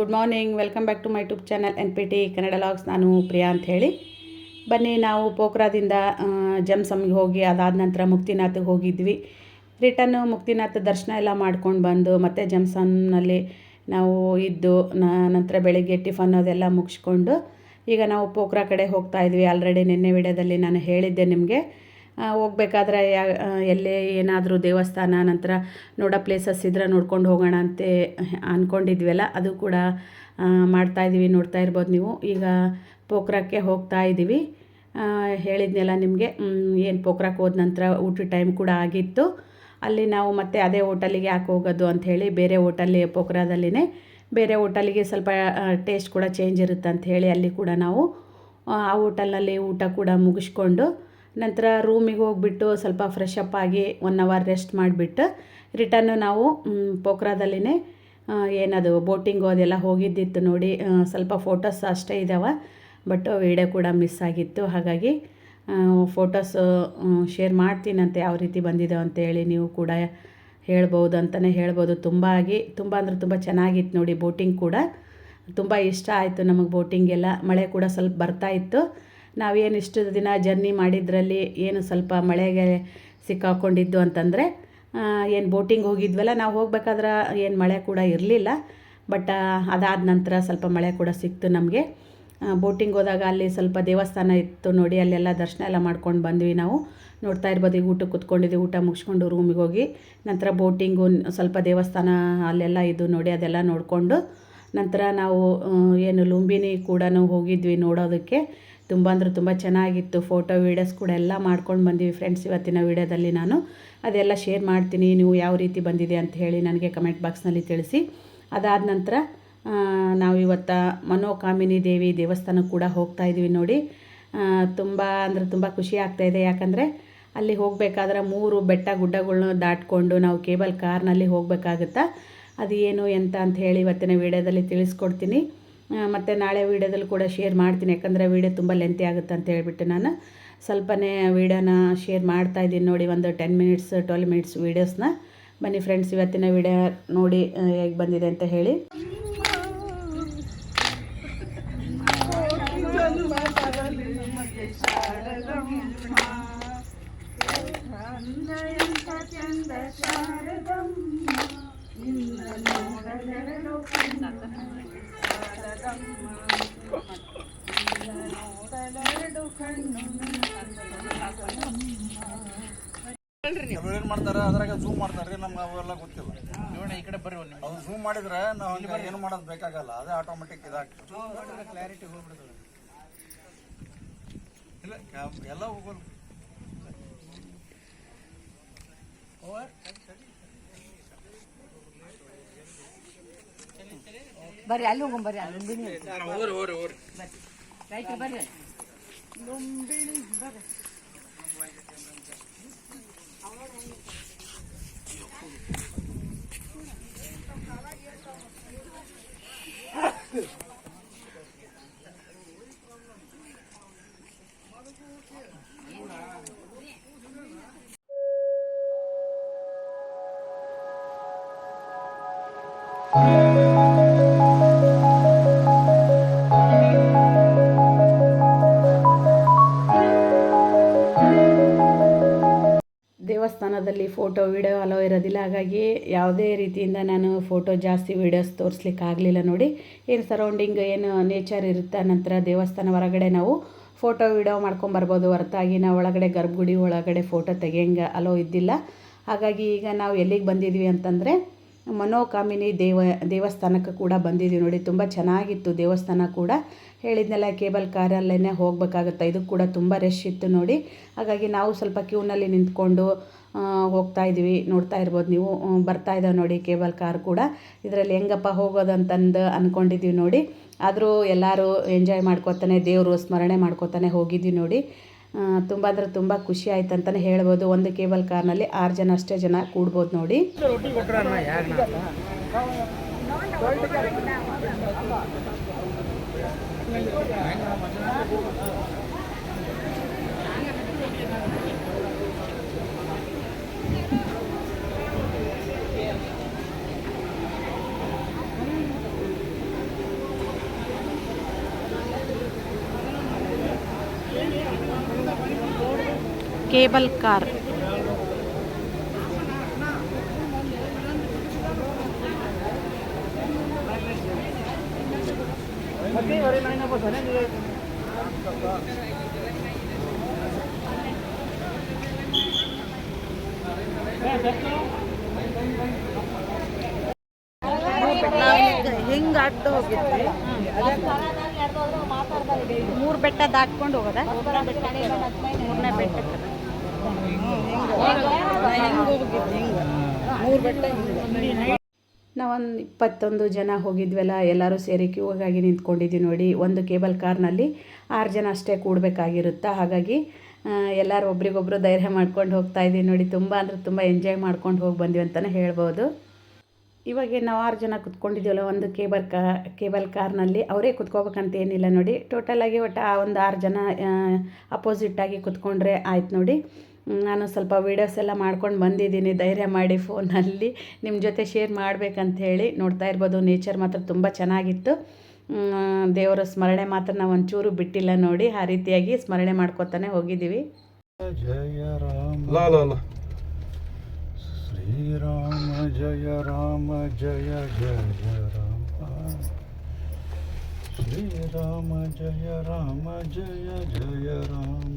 Good morning welcome back to my YouTube channel N P T Kannada logs ನಾನು ಪ್ರಿಯಾ ಅಂತ ಹೇಳಿ. ಬನ್ನಿ, ನಾವು ಪೋಖ್ರಾದಿಂದ ಜಮ್ಸಮ್ಗೆ ಹೋಗಿ, ಅದಾದ ನಂತರ ಮುಕ್ತಿನಾಥ್ಗೆ ಹೋಗಿದ್ವಿ. ರಿಟರ್ನ್ ಮುಕ್ತಿನಾಥ ದರ್ಶನ ಎಲ್ಲ ಮಾಡ್ಕೊಂಡು ಬಂದು, ಮತ್ತು ಜಮ್ಸಮ್ನಲ್ಲಿ ನಾವು ಇದ್ದು ನಂತರ ಬೆಳಿಗ್ಗೆ ಟಿಫನ್ ಅದೆಲ್ಲ ಮುಗಿಸ್ಕೊಂಡು, ಈಗ ನಾವು ಪೋಖ್ರಾ ಕಡೆ ಹೋಗ್ತಾ ಇದ್ವಿ. ಆಲ್ರೆಡಿ ನಿನ್ನೆ ವಿಡಿಯೋದಲ್ಲಿ ನಾನು ಹೇಳಿದ್ದೆ ನಿಮಗೆ. ಹೋಗ್ಬೇಕಾದ್ರೆ, ಯಾ ಎಲ್ಲೇ ಏನಾದರೂ ದೇವಸ್ಥಾನ, ನಂತರ ನೋಡೋ ಪ್ಲೇಸಸ್ ಇದ್ರೆ ನೋಡ್ಕೊಂಡು ಹೋಗೋಣ ಅಂತ ಅಂದ್ಕೊಂಡಿದ್ವಲ್ಲ ಅದು ಕೂಡ ಮಾಡ್ತಾಯಿದ್ದೀವಿ ನೋಡ್ತಾ ಇರ್ಬೋದು ನೀವು. ಈಗ ಪೋಖ್ರಾಕ್ಕೆ ಹೋಗ್ತಾ ಇದ್ದೀವಿ ಹೇಳಿದ್ನೆಲ್ಲ ನಿಮಗೆ ಏನು ಪೋಖ್ರಾಕ್ಕೆ ಹೋದ ನಂತರ ಊಟದ ಟೈಮ್ ಕೂಡ ಆಗಿತ್ತು. ಅಲ್ಲಿ ನಾವು ಮತ್ತೆ ಅದೇ ಹೋಟೆಲಿಗೆ ಯಾಕೆ ಹೋಗೋದು ಅಂಥೇಳಿ ಬೇರೆ ಹೋಟಲ್ಲಿ ಪೋಖ್ರಾದಲ್ಲಿನೇ ಬೇರೆ ಹೋಟೆಲಿಗೆ ಸ್ವಲ್ಪ ಟೇಸ್ಟ್ ಕೂಡ ಚೇಂಜ್ ಇರುತ್ತೆ ಅಂತ ಹೇಳಿ ಅಲ್ಲಿ ಕೂಡ ನಾವು ಆ ಹೋಟೆಲ್ನಲ್ಲಿ ಊಟ ಕೂಡ ಮುಗಿಸ್ಕೊಂಡು ನಂತರ ರೂಮಿಗೆ ಹೋಗ್ಬಿಟ್ಟು ಸ್ವಲ್ಪ ಫ್ರೆಶ್ ಅಪ್ ಆಗಿ ಒನ್ ಅವರ್ ರೆಸ್ಟ್ ಮಾಡಿಬಿಟ್ಟು ರಿಟರ್ನು ನಾವು ಪೋಖ್ರಾದಲ್ಲಿನೇ ಏನದು ಬೋಟಿಂಗು ಅದೆಲ್ಲ ಹೋಗಿದ್ದಿತ್ತು ನೋಡಿ ಸ್ವಲ್ಪ ಫೋಟೋಸ್ ಅಷ್ಟೇ ಇದ್ದಾವೆ ಬಟ್ ವೀಡಿಯೋ ಕೂಡ ಮಿಸ್ ಆಗಿತ್ತು. ಹಾಗಾಗಿ ಫೋಟೋಸ್ ಶೇರ್ ಮಾಡ್ತೀನಂತೆ, ಯಾವ ರೀತಿ ಬಂದಿದೆ ಅಂತೇಳಿ ನೀವು ಕೂಡ ಹೇಳ್ಬೋದು ಅಂತಲೇ ಹೇಳ್ಬೋದು. ತುಂಬ ಆಗಿ, ತುಂಬ ಅಂದರೆ ತುಂಬ ಚೆನ್ನಾಗಿತ್ತು ನೋಡಿ ಬೋಟಿಂಗ್ ಕೂಡ. ತುಂಬ ಇಷ್ಟ ಆಯಿತು ನಮಗೆ ಬೋಟಿಂಗೆಲ್ಲ ಮಳೆ ಕೂಡ ಸ್ವಲ್ಪ ಬರ್ತಾ ಇತ್ತು. ನಾವೇನು ಇಷ್ಟು ದಿನ ಜರ್ನಿ ಮಾಡಿದ್ರಲ್ಲಿ ಏನು ಸ್ವಲ್ಪ ಮಳೆಗೆ ಸಿಕ್ಕಾಕೊಂಡಿದ್ದು ಅಂತಂದರೆ ಏನು ಬೋಟಿಂಗ್ ಹೋಗಿದ್ವಲ್ಲ, ನಾವು ಹೋಗ್ಬೇಕಾದ್ರೆ ಏನು ಮಳೆ ಕೂಡ ಇರಲಿಲ್ಲ. ಬಟ್ ಅದಾದ ನಂತರ ಸ್ವಲ್ಪ ಮಳೆ ಕೂಡ ಸಿಕ್ತು ನಮಗೆ. ಬೋಟಿಂಗ್ ಹೋದಾಗ ಅಲ್ಲಿ ಸ್ವಲ್ಪ ದೇವಸ್ಥಾನ ಇತ್ತು ನೋಡಿ, ಅಲ್ಲೆಲ್ಲ ದರ್ಶನ ಎಲ್ಲ ಮಾಡ್ಕೊಂಡು ಬಂದ್ವಿ ನಾವು. ನೋಡ್ತಾ ಇರ್ಬೋದು, ಈಗ ಊಟಕ್ಕೆ ಕುತ್ಕೊಂಡಿದ್ವಿ, ಊಟ ಮುಗಿಸ್ಕೊಂಡು ರೂಮಿಗೆ ಹೋಗಿ. ನಂತರ ಬೋಟಿಂಗು ಸ್ವಲ್ಪ ದೇವಸ್ಥಾನ ಅಲ್ಲೆಲ್ಲ ಇದು ನೋಡಿ, ಅದೆಲ್ಲ ನೋಡಿಕೊಂಡು ನಂತರ ನಾವು ಏನು ಲುಂಬಿನಿ ಕೂಡ ಹೋಗಿದ್ವಿ ನೋಡೋದಕ್ಕೆ. ತುಂಬ ಅಂದರೆ ತುಂಬ ಚೆನ್ನಾಗಿತ್ತು ಫೋಟೋ ವೀಡಿಯೋಸ್ ಕೂಡ ಎಲ್ಲ ಮಾಡ್ಕೊಂಡು ಬಂದೀವಿ ಫ್ರೆಂಡ್ಸ್ ಇವತ್ತಿನ ವೀಡಿಯೋದಲ್ಲಿ ನಾನು. ಅದೆಲ್ಲ ಶೇರ್ ಮಾಡ್ತೀನಿ, ನೀವು ಯಾವ ರೀತಿ ಬಂದಿದೆ ಅಂತ ಹೇಳಿ ನನಗೆ ಕಮೆಂಟ್ ಬಾಕ್ಸ್ನಲ್ಲಿ ತಿಳಿಸಿ. ಅದಾದ ನಂತರ ನಾವು ಇವತ್ತು ಮನೋಕಾಮಿನಿ ದೇವಿ ದೇವಸ್ಥಾನ ಕೂಡ ಹೋಗ್ತಾ ಇದ್ದೀವಿ ನೋಡಿ. ತುಂಬ ಅಂದರೆ ತುಂಬ ಖುಷಿ ಆಗ್ತಾಯಿದೆ ಯಾಕಂದರೆ ಅಲ್ಲಿ ಹೋಗಬೇಕಾದ್ರೆ ಮೂರು ಬೆಟ್ಟ ಗುಡ್ಡಗಳನ್ನ ದಾಟ್ಕೊಂಡು ನಾವು ಕೇಬಲ್ ಕಾರ್ನಲ್ಲಿ ಹೋಗಬೇಕಾಗುತ್ತಾ? ಅದು ಏನು ಎಂತ ಅಂತ ಹೇಳಿ ಇವತ್ತಿನ ವೀಡಿಯೋದಲ್ಲಿ ತಿಳಿಸ್ಕೊಡ್ತೀನಿ. ಮತ್ತು ನಾಳೆ ವೀಡಿಯೋದಲ್ಲಿ ಕೂಡ ಶೇರ್ ಮಾಡ್ತೀನಿ. ಯಾಕಂದರೆ ವೀಡಿಯೋ ತುಂಬ ಲೆಂತಿ ಆಗುತ್ತೆ ಅಂತ ಹೇಳಿಬಿಟ್ಟು ನಾನು ಸ್ವಲ್ಪನೇ ವೀಡಿಯೋನ ಶೇರ್ ಮಾಡ್ತಾ ಇದ್ದೀನಿ. ನೋಡಿ, ಒಂದು ಟೆನ್ ಮಿನಿಟ್ಸ್ ಟ್ವೆಲ್ ಮಿನಿಟ್ಸ್ ವೀಡಿಯೋಸ್ನ ಬನ್ನಿ ಫ್ರೆಂಡ್ಸ್ ಇವತ್ತಿನ ವೀಡಿಯೋ ನೋಡಿ ಹೇಗೆ ಬಂದಿದೆ ಅಂತ ಹೇಳಿ. ಏನ್ ಮಾಡ್ತಾರೆ? ಅದ್ರಾಗ ಝೂಮ್ ಮಾಡ್ತಾರ್ರಿ ನಮ್ಗೆ ಅವೆಲ್ಲ ಗೊತ್ತಿಲ್ಲ. ನೋಡಿ ಈ ಕಡೆ ಬರ್ರಿ ಒಂದು ಅದು ಝೂಮ್ ಮಾಡಿದ್ರೆ ನಾವು ಹಂಗೆ ಏನು ಮಾಡೋದು ಬೇಕಾಗಲ್ಲ ಅದೇ ಆಟೋಮೆಟಿಕ್ ಇದಾಗ್ತದೆ. ಕ್ಲಾರಿಟಿ ಹೋಗ್ಬಿಡ್ತದೆ ಇಲ್ಲ ಎಲ್ಲ ಹೋಗೋದು ಬರ್ರಿ ಅಲ್ಲಿ ಹೋಗೋಣ ಬರ್ರಿ ಅಲ್ಲಿ ಲುಂಬಿನಿ ಓರಿ ಓರಿ ಓರಿ ರೈಟ್ ಬರ್ರಿ. ದೇವಸ್ಥಾನದಲ್ಲಿ ಫೋಟೋ, ವಿಡಿಯೋ ಅಲೋ ಇರೋದಿಲ್ಲ. ಹಾಗಾಗಿ ಯಾವುದೇ ರೀತಿಯಿಂದ ನಾನು ಫೋಟೋ ಜಾಸ್ತಿ ವೀಡಿಯೋಸ್ ತೋರಿಸ್ಲಿಕ್ಕೆ ಆಗಲಿಲ್ಲ ನೋಡಿ. ಏನು ಸರೌಂಡಿಂಗ್ ಏನು ನೇಚರ್ ಇರುತ್ತೆ ನಂತರ ದೇವಸ್ಥಾನ ಹೊರಗಡೆ ನಾವು ಫೋಟೋ, ವಿಡಿಯೋ ಮಾಡ್ಕೊಂಬರ್ಬೋದು. ಹೊರತಾಗಿ ನಾವು ಒಳಗಡೆ ಗರ್ಭಗುಡಿ, ಒಳಗಡೆ ಫೋಟೋ ತೆಗೆಯಂಗ ಅಲೋ ಇದ್ದಿಲ್ಲ. ಹಾಗಾಗಿ ಈಗ ನಾವು ಎಲ್ಲಿಗೆ ಬಂದಿದ್ವಿ ಅಂತಂದರೆ ಮನೋಕಾಮಿನಿ ದೇವ, ದೇವಸ್ಥಾನಕ್ಕೆ ಕೂಡ ಬಂದಿದ್ದೀವಿ ನೋಡಿ. ತುಂಬ ಚೆನ್ನಾಗಿತ್ತು ದೇವಸ್ಥಾನ ಕೂಡ. ಹೇಳಿದ್ನೆಲ್ಲ ಕೇಬಲ್ ಕಾರಲ್ಲೇ ಹೋಗಬೇಕಾಗುತ್ತೆ. ಇದು ಕೂಡ ತುಂಬ ರಶ್ ಇತ್ತು ನೋಡಿ. ಹಾಗಾಗಿ ನಾವು ಸ್ವಲ್ಪ ಕ್ಯೂನಲ್ಲಿ ನಿಂತ್ಕೊಂಡು ಹೋಗ್ತಾ ಇದ್ದೀವಿ ನೋಡ್ತಾ ಇರ್ಬೋದು ನೀವು. ಬರ್ತಾ ಇದ್ದಾವೆ ನೋಡಿ, ಕೇಬಲ್ ಕಾರ್ ಕೂಡ. ಇದರಲ್ಲಿ ಹೆಂಗಪ್ಪ ಹೋಗೋದಂತಂದು ಅಂದ್ಕೊಂಡಿದ್ದೀವಿ ನೋಡಿ. ಆದರೂ ಎಲ್ಲರೂ ಎಂಜಾಯ್ ಮಾಡ್ಕೋತಾನೆ, ದೇವರು ಸ್ಮರಣೆ ಮಾಡ್ಕೋತಾನೆ ಹೋಗಿದ್ದೀವಿ ನೋಡಿ. ತುಂಬ ಅಂದರೆ ತುಂಬ ಖುಷಿ ಆಯ್ತು ಅಂತಲೇ ಹೇಳ್ಬೋದು. ಒಂದು ಕೇಬಲ್ ಕಾರ್ನಲ್ಲಿ ಆರು ಜನ ಅಷ್ಟೇ ಜನ ಕೂಡ್ಬೋದು ನೋಡಿ. ರೊಟ್ಟಿ ಕೊಟ್ರಣ್ಣ ಯಾಕೆ ಕೇಬಲ್ ಕಾರ್ ಹಿಂಗೆ ಅಡ್ಡ ಹೋಗಿದ್ವಿ ಮೂರು ಬೆಟ್ಟ ದಾಟ್ಕೊಂಡು ಹೋಗೋದ? ಮೂರನೇ ಬೆಟ್ಟಕ್ಕೆ. ನಾವೊಂದು ಇಪ್ಪತ್ತೊಂದು ಜನ ಹೋಗಿದ್ವಲ್ಲ, ಎಲ್ಲರೂ ಸೇರಿ ಕ್ಯೂಗಾಗಿ ನಿಂತ್ಕೊಂಡಿದ್ದೀವಿ ನೋಡಿ. ಒಂದು ಕೇಬಲ್ ಕಾರ್ನಲ್ಲಿ ಆರು ಜನ ಅಷ್ಟೇ ಕೂಡಬೇಕಾಗಿರುತ್ತಾ? ಹಾಗಾಗಿ ಎಲ್ಲರೂ ಒಬ್ರಿಗೊಬ್ರು ಧೈರ್ಯ ಮಾಡ್ಕೊಂಡು ಹೋಗ್ತಾ ಇದ್ದೀವಿ ನೋಡಿ. ತುಂಬ ಅಂದರೆ ತುಂಬ ಎಂಜಾಯ್ ಮಾಡ್ಕೊಂಡು ಹೋಗಿ ಬಂದ್ವಿ ಅಂತಲೇ ಹೇಳ್ಬೋದು. ಇವಾಗ ನಾವು ಆರು ಜನ ಕುತ್ಕೊಂಡಿದ್ದೀವಲ್ಲ ಒಂದು ಕೇಬಲ್ ಕಾ, ಕೇಬಲ್ ಕಾರ್ನಲ್ಲಿ ಅವರೇ ಕುತ್ಕೋಬೇಕಂತ ಏನಿಲ್ಲ ನೋಡಿ. ಟೋಟಲಾಗಿ ಒಟ್ಟು ಆ ಒಂದು ಆರು ಜನ ಅಪೋಸಿಟ್ಟಾಗಿ ಕುತ್ಕೊಂಡ್ರೆ ಆಯ್ತು ನೋಡಿ. ನಾನು ಸ್ವಲ್ಪ ವೀಡಿಯೋಸ್ ಎಲ್ಲ ಮಾಡ್ಕೊಂಡು ಬಂದಿದ್ದೀನಿ. ಧೈರ್ಯ ಮಾಡಿ ಫೋನಲ್ಲಿ ನಿಮ್ಮ ಜೊತೆ ಶೇರ್ ಮಾಡಬೇಕಂಥೇಳಿ ನೋಡ್ತಾ ಇರ್ಬೋದು. ನೇಚರ್ ಮಾತ್ರ ತುಂಬ ಚೆನ್ನಾಗಿತ್ತು. ದೇವರ ಸ್ಮರಣೆ ಮಾತ್ರ ನಾವು ಒಂಚೂರು ಬಿಟ್ಟಿಲ್ಲ ನೋಡಿ. ಆ ರೀತಿಯಾಗಿ ಸ್ಮರಣೆ ಮಾಡ್ಕೊತಾನೆ ಹೋಗಿದ್ದೀವಿ. ಜಯ ರಾಮ ಶ್ರೀರಾಮ ಜಯ ರಾಮ ಜಯ ಜಯ ರಾಮ. ಶ್ರೀರಾಮ ಜಯ ರಾಮ ಜಯ ಜಯ ರಾಮ.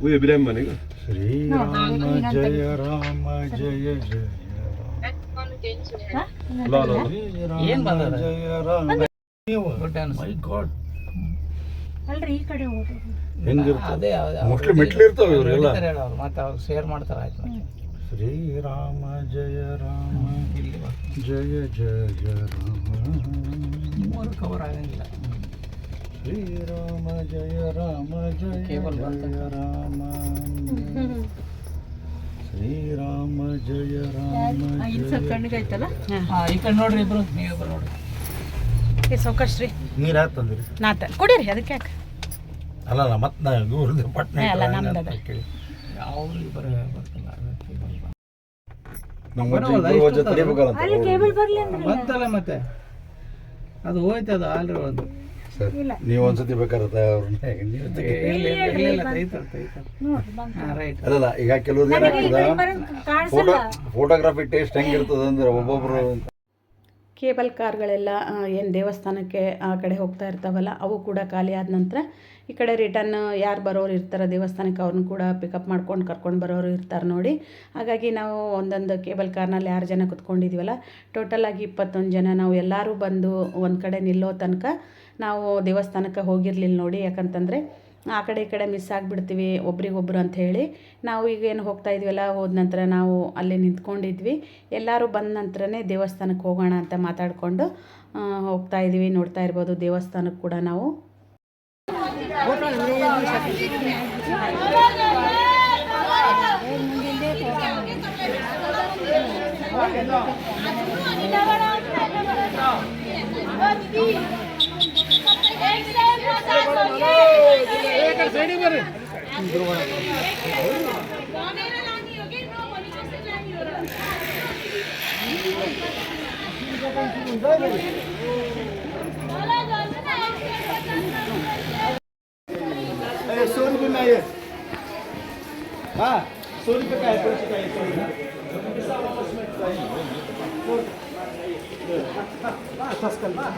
ಉಯ್ ಬಿರಿಯಾನಿ ಮನೆಗೆ ಶ್ರೀರಾಮ ಜಯ ರಾಮ ಜಯ ಜಯ ಅಲ್ರಿ ಈ ಕಡೆ ಹೆಂಗಿರ್ತದೆ ಮತ್ತೆ ಅವ್ರು ಶೇರ್ ಮಾಡ್ತಾರೆ ಆಯ್ತು ಶ್ರೀರಾಮ ಜಯ ರಾಮ. ಜಯ ಜಯ ರಾಮ. ಕವರ್ ಆಗಂಗಿಲ್ಲ. ಶ್ರೀರಾಮ ಜಯ ರಾಮ ಜಯ. ಜಯ ರಾಮ ಶ್ರೀರಾಮ ಜಯ ರಾಮ ಈ ಕಡೆ ನೋಡ್ರಿ ಇಬ್ರು ನೀವಿಬ್ರು ನೋಡ್ರಿ. ಏ ಸೌಕಶ್ರೀ ನೀರು ತಂದಿರಿ? ನಾತ ಕುಡೀರಿ ಅದಕ್ಕೆ ಯಾಕೆ? ಅಲ್ಲಲ್ಲ ಮತ್ತೆ ನಾ ಇವ್ರದ್ದು ಪಟ್ನೆ ಅಲ್ಲ, ಬರ ಬರ್ತಿಲ್ಲ ನಮ್ಮ ಅಲ್ಲಿ ಮತ್ತೆ. ಅದು ಹೋಯ್ತದ ಅದು ಆಲ್ರಿ ಒಂದು ಸರಿ. ನೀವು ಒಂದ್ಸತಿ ಬೇಕಾದ್ರೆ ಅಲ್ಲಲ್ಲ ಈಗ ಕೆಲವ್ರು ಏನಾಗ್ತದ? ಫೋಟೋ ಫೋಟೋಗ್ರಫಿ ಟೇಸ್ಟ್ ಹೆಂಗಿರ್ತದ ಅಂದ್ರೆ ಒಬ್ಬೊಬ್ರು ಕೇಬಲ್ ಕಾರ್ಗಳೆಲ್ಲ ಏನು ದೇವಸ್ಥಾನಕ್ಕೆ ಆ ಕಡೆ ಹೋಗ್ತಾ ಇರ್ತಾವಲ್ಲ ಅವು ಕೂಡ ಖಾಲಿ ಆದ ನಂತರ ಈ ಕಡೆ ರಿಟರ್ನ್ ಯಾರು ಬರೋರು ಇರ್ತಾರೆ ದೇವಸ್ಥಾನಕ್ಕೆ ಅವ್ರನ್ನ ಕೂಡ ಪಿಕಪ್ ಮಾಡ್ಕೊಂಡು ಕರ್ಕೊಂಡು ಬರೋರು ಇರ್ತಾರೆ ನೋಡಿ. ಹಾಗಾಗಿ ನಾವು ಒಂದೊಂದು ಕೇಬಲ್ ಕಾರ್ನಲ್ಲಿ ಆರು ಜನ ಕುತ್ಕೊಂಡಿದ್ದೀವಲ್ಲ ಟೋಟಲಾಗಿ ಇಪ್ಪತ್ತೊಂದು ಜನ. ನಾವು ಎಲ್ಲರೂ ಬಂದು ಒಂದು ಕಡೆ ನಿಲ್ಲೋ ತನಕ ನಾವು ದೇವಸ್ಥಾನಕ್ಕೆ ಹೋಗಿರಲಿಲ್ಲ ನೋಡಿ, ಯಾಕಂತಂದರೆ ಆ ಕಡೆ ಈ ಕಡೆ ಮಿಸ್ ಆಗಿಬಿಡ್ತೀವಿ, ಒಬ್ರಿಗೊಬ್ರು ಅಂತ ಹೇಳಿ. ನಾವು ಈಗ ಏನು ಹೋಗ್ತಾ ಇದೀವಲ್ಲ, ಹೋದ ನಂತರ ನಾವು ಅಲ್ಲಿ ನಿಂತ್ಕೊಂಡಿದ್ವಿ. ಎಲ್ಲರೂ ಬಂದ ನಂತರನೇ ದೇವಸ್ಥಾನಕ್ಕೆ ಹೋಗೋಣ ಅಂತ ಮಾತಾಡಿಕೊಂಡು ಹೋಗ್ತಾ ಇದ್ವಿ, ನೋಡ್ತಾ ಇರ್ಬೋದು ದೇವಸ್ಥಾನಕ್ಕೆ ಕೂಡ ನಾವು. लाने हो कि इंद्रो वाला कौन है Ah, sorry, que eu caí, que mais. Ah, tá escalando.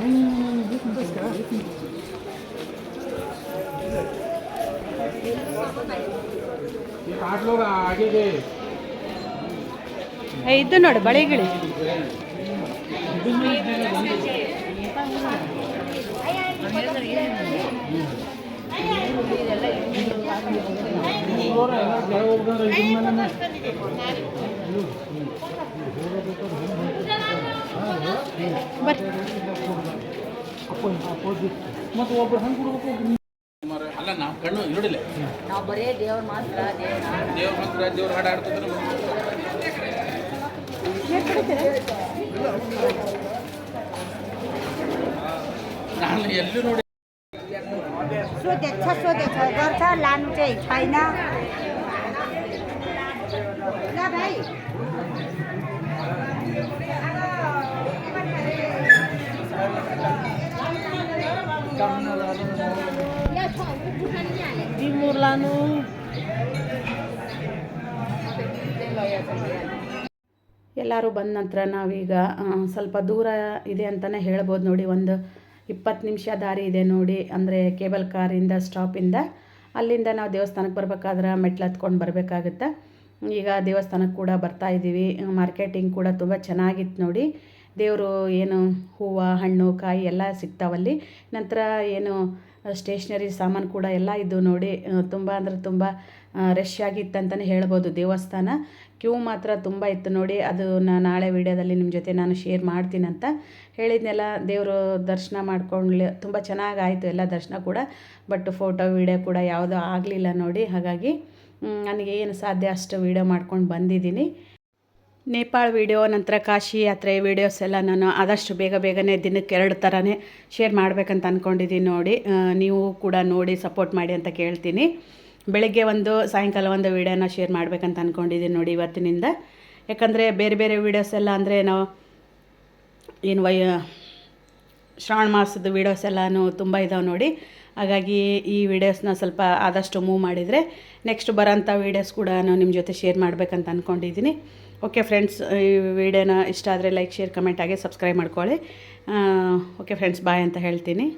ಇದು ನೋಡು ಬಳೆಗಿಳಿ. ಮತ್ತೆ ಒಬ್ಬರು ಹಂಗೆ ಕೊಡ್ಬೇಕು? ಅಲ್ಲ ನಾವು ಕಣ್ಣು ನೋಡಿಲ್ಲ ನಾವು ಬರೇ ದೇವ್ರ ಮಾತ್ರ ದೇವ್ರ ಮಾತ್ರ ದೇವ್ರ ಹಾಡು ಹಾಡ್ತಿದ್ರು ನಾನು ಎಲ್ಲೂ ನೋಡಿ શું તે છસો તે છ ઘર છ લાનું છે ફાઈના ಲಾನು ಎಲ್ಲರೂ ಬಂದ ನಂತರ ನಾವೀಗ ಸ್ವಲ್ಪ ದೂರ ಇದೆ ಅಂತಲೇ ಹೇಳ್ಬೋದು ನೋಡಿ. ಒಂದು ಇಪ್ಪತ್ತು ನಿಮಿಷ ದಾರಿ ಇದೆ ನೋಡಿ. ಅಂದರೆ ಕೇಬಲ್ ಕಾರಿಂದ, ಸ್ಟಾಪಿಂದ. ಅಲ್ಲಿಂದ ನಾವು ದೇವಸ್ಥಾನಕ್ಕೆ ಬರಬೇಕಾದ್ರೆ ಮೆಟ್ಲು ಹತ್ಕೊಂಡು ಬರಬೇಕಾಗುತ್ತೆ. ಈಗ ದೇವಸ್ಥಾನಕ್ಕೆ ಕೂಡ ಬರ್ತಾ ಇದ್ದೀವಿ. ಮಾರ್ಕೆಟಿಂಗ್ ಕೂಡ ತುಂಬ ಚೆನ್ನಾಗಿತ್ತು ನೋಡಿ. ದೇವರು ಏನು ಹೂವು, ಹಣ್ಣು, ಕಾಯಿ ಎಲ್ಲ ಸಿಗ್ತಾವಲ್ಲಿ. ನಂತರ ಏನು ಸ್ಟೇಷ್ನರಿ ಸಾಮಾನು ಕೂಡ ಎಲ್ಲ ಇದ್ದು ನೋಡಿ ತುಂಬ ಅಂದರೆ ತುಂಬ ರಶ್ ಆಗಿತ್ತು ಅಂತಲೇ ಹೇಳ್ಬೋದು. ದೇವಸ್ಥಾನ ಕ್ಯೂ ಮಾತ್ರ ತುಂಬ ಇತ್ತು ನೋಡಿ, ಅದು ನಾನು ನಾಳೆ ವೀಡಿಯೋದಲ್ಲಿ ನಿಮ್ಮ ಜೊತೆ ನಾನು ಶೇರ್ ಮಾಡ್ತೀನಂತ ಹೇಳಿದ್ನೆಲ್ಲ. ದೇವರು ದರ್ಶನ ಮಾಡ್ಕೊಂಡ್ಲಿ, ತುಂಬ ಚೆನ್ನಾಗಾಯಿತು ಎಲ್ಲ ದರ್ಶನ ಕೂಡ ಬಟ್ ಫೋಟೋ ವೀಡಿಯೋ ಕೂಡ ಯಾವುದೂ ಆಗಲಿಲ್ಲ ನೋಡಿ. ಹಾಗಾಗಿ ನನಗೆ ಏನು ಸಾಧ್ಯ ಅಷ್ಟು ವೀಡಿಯೋ ಮಾಡ್ಕೊಂಡು ಬಂದಿದ್ದೀನಿ. ನೇಪಾಳ ವಿಡಿಯೋ, ನಂತರ ಕಾಶಿ ಯಾತ್ರೆ ವೀಡಿಯೋಸ್ ಎಲ್ಲ ನಾನು ಆದಷ್ಟು ಬೇಗ ಬೇಗನೆ ದಿನಕ್ಕೆ ಎರಡು ಥರನೇ ಶೇರ್ ಮಾಡಬೇಕಂತ ಅಂದ್ಕೊಂಡಿದ್ದೀನಿ ನೋಡಿ. ನೀವು ಕೂಡ ನೋಡಿ ಸಪೋರ್ಟ್ ಮಾಡಿ ಅಂತ ಕೇಳ್ತೀನಿ. ಬೆಳಗ್ಗೆ ಒಂದು, ಸಾಯಂಕಾಲ ಒಂದು ವೀಡಿಯೋನ ಶೇರ್ ಮಾಡಬೇಕಂತ ಅಂದ್ಕೊಂಡಿದ್ದೀನಿ ನೋಡಿ ಇವತ್ತಿನಿಂದ. ಯಾಕಂದರೆ ಬೇರೆ ಬೇರೆ ವೀಡಿಯೋಸ್ ಎಲ್ಲ ಅಂದರೆ ನಾವು ಏನು ವಯ ಶ್ರಾವಣ ಮಾಸದ ವೀಡಿಯೋಸ್ ಎಲ್ಲನೂ ತುಂಬ ಇದಾವೆ ನೋಡಿ. ಹಾಗಾಗಿ ಈ ವಿಡಿಯೋಸ್ನ ಸ್ವಲ್ಪ ಆದಷ್ಟು ಮೂವ್ ಮಾಡಿದರೆ ನೆಕ್ಸ್ಟ್ ಬರೋಂಥ ವೀಡಿಯೋಸ್ ಕೂಡ ನಾನು ನಿಮ್ಮ ಜೊತೆ ಶೇರ್ ಮಾಡಬೇಕಂತ ಅಂದ್ಕೊಂಡಿದ್ದೀನಿ ಓಕೆ ಫ್ರೆಂಡ್ಸ್, ಈ ವಿಡಿಯೋನ ಇಷ್ಟ ಆದರೆ ಲೈಕ್ ಶೇರ್ ಕಮೆಂಟ್ ಆಗಿ ಸಬ್ಸ್ಕ್ರೈಬ್ ಮಾಡ್ಕೊಳ್ಳಿ. ಓಕೆ ಫ್ರೆಂಡ್ಸ್ ಬಾಯ್ ಅಂತ ಹೇಳ್ತೀನಿ.